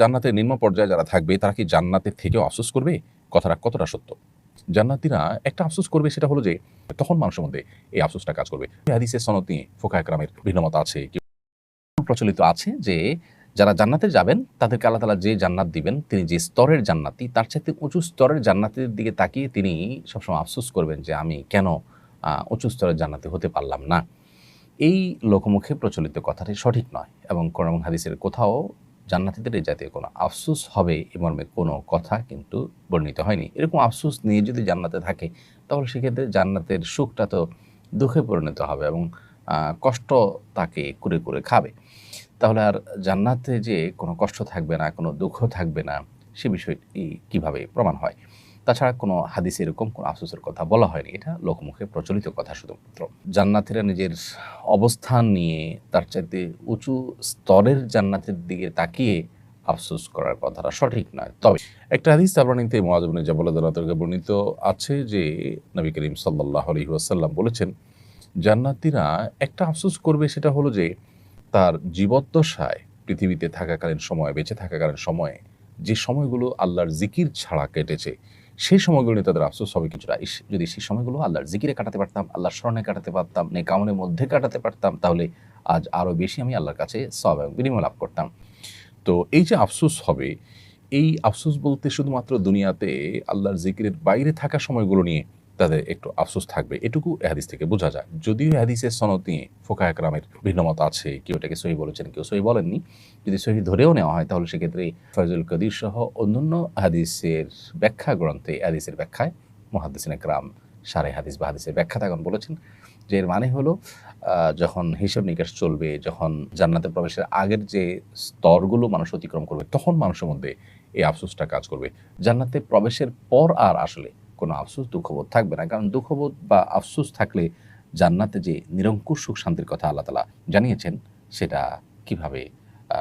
জান্নাতের নিম্ন পর্যায়ে যারা থাকবে, তারা কি জান্নাতের থেকেও আফসোস করবে? কথাটা কতটা সত্য? জান্নাতিরা একটা আফসোস করবে, সেটা হলো যে তখন মানুষের মধ্যে এই আফসোসটা কাজ করবে। হাদিসের সনদ নিয়ে ফোকা একরামের ভিন্নমত আছে প্রচলিত আছে যে যারা জান্নাতে যাবেন, তাদেরকে আল্লাহ তালা যে জান্নাত দিবেন, তিনি যে স্তরের জান্নাতি, তার চাইতে উঁচু স্তরের জান্নাতের দিকে তাকিয়ে তিনি সবসময় আফসোস করবেন যে আমি কেন উঁচু স্তরের জান্নাতি হতে পারলাম না। এই লোকমুখে প্রচলিত কথাটি সঠিক নয় এবং কোরআন এবং হাদিসের কোথাও জান্নাতিদের এই জাতীয় কোনো আফসুস হবে এ মর্মে কোনো কথা কিন্তু বর্ণিত হয়নি। এরকম আফসুস নিয়ে যদি জান্নাতে থাকে, তাহলে সেক্ষেত্রে জান্নাতের সুখটা তো দুঃখে পরিণত হবে এবং কষ্ট তাকে করে করে খাবে। তাহলে আর জান্নাতে যে কোনো কষ্ট থাকবে না, কোনো দুঃখ থাকবে না, সে বিষয়টি কীভাবে প্রমাণ হয়? তাছাড়া কোনো হাদিসে এরকম কোনো আফসোসের কথা বলা হয়নি। এটা লোকমুখে প্রচলিত কথা শুধুমাত্র। জান্নাতিরা নিজের অবস্থান নিয়ে তার চাইতে উঁচু স্তরের জান্নাতের দিকে তাকিয়ে আফসোস করার কথাটা সঠিক নয়। তবে একটা হাদিস তাবরানিতে মহাজবনে জাবলাদকে বর্ণিত আছে যে নবী করিম সাল্লাহ আলহি ওয়াসাল্লাম বলেছেন, জান্নাতিরা একটা আফসোস করবে সেটা হলো যে তার জীবদ্দশায় পৃথিবীতে থাকাকালীন সময়, বেঁচে থাকাকালীন সময়ে যে সময়গুলো আল্লাহর জিকির ছাড়া কেটেছে সেই সময়গুলো নিয়ে তাদের আফসোস হবে কিছুটা। যদি সেই সময়গুলো আল্লাহর জিকিরে কাটাতে পারতাম, আল্লাহর স্মরণে কাটাতে পারতাম নে কামনের মধ্যে কাটাতে পারতাম, তাহলে আজ আরও বেশি আমি আল্লাহর কাছে সব বিনিময় লাভ করতাম। তো এই যে আফসোস হবে, এই আফসোস বলতে শুধুমাত্র দুনিয়াতে আল্লাহর জিকিরের বাইরে থাকা সময়গুলো নিয়ে তাদের একটু আফসোস থাকবে। এটুকু এ হাদিস থেকে বোঝা যায়। যদিও এ হাদিসের সনদ নিয়ে ফোকা একরামের ভিন্নমত আছে, কেউ এটাকে সহি বলেছেন, কেউ সহি বলেননি। যদি সহি ধরেও নেওয়া হয়, তাহলে সেক্ষেত্রে ফয়জুল কদির সহ অন্যান্য হাদিসের ব্যাখ্যা গ্রন্থে এ হাদিসের ব্যাখ্যায় মহাদিসিন একরাম সারে হাদিস বা হাদিসের ব্যাখ্যা তখন বলেছেন, যে এর মানে হলো যখন হিসাব নিকাশ চলবে, যখন জান্নাতে প্রবেশের আগের যে স্তরগুলো মানুষ অতিক্রম করবে, তখন মানুষের মধ্যে এই আফসোসটা কাজ করবে। জান্নাতে প্রবেশের পর আর আসলে কোনো আফসোস, দুঃখবোধ থাকবে না। কারণ দুঃখবোধ বা আফসোস থাকলে জান্নাতে যে নিরঙ্কুশ সুখ শান্তির কথা আল্লাহ তালা জানিয়েছেন, সেটা কীভাবে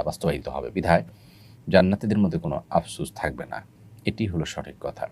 বাস্তবায়িত হবে? বিধায় জান্নাতিদের মধ্যে কোনো আফসোস থাকবে না। এটি হলো সঠিক কথা।